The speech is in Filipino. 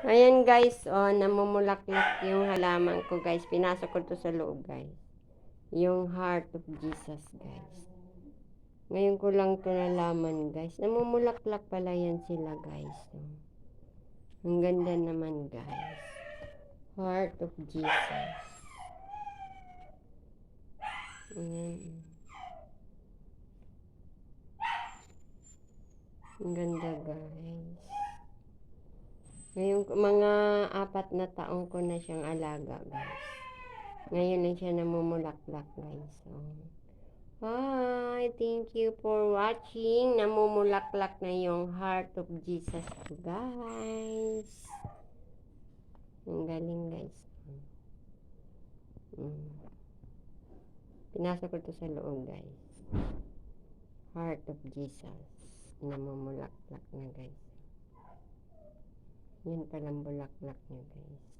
Ayan guys, oh, namumulaklak yung halaman ko guys. Pinasok ko to sa loob guys. Yung heart of Jesus guys. Ngayon ko lang to nalaman guys. Namumulaklak pala yan sila guys. Ang ganda naman guys. Heart of Jesus. Ayan. Ang ganda guys. Ngayon, mga apat na taong ko na siyang alaga, guys. Ngayon lang siya namumulaklak, guys. So, hi! Thank you for watching. Namumulaklak na yung heart of Jesus guys. Ang galing, guys. Mm. Pinasok ko to sa loob, guys. Heart of Jesus. Namumulaklak na, guys. Yan palang bulaklak niya, guys.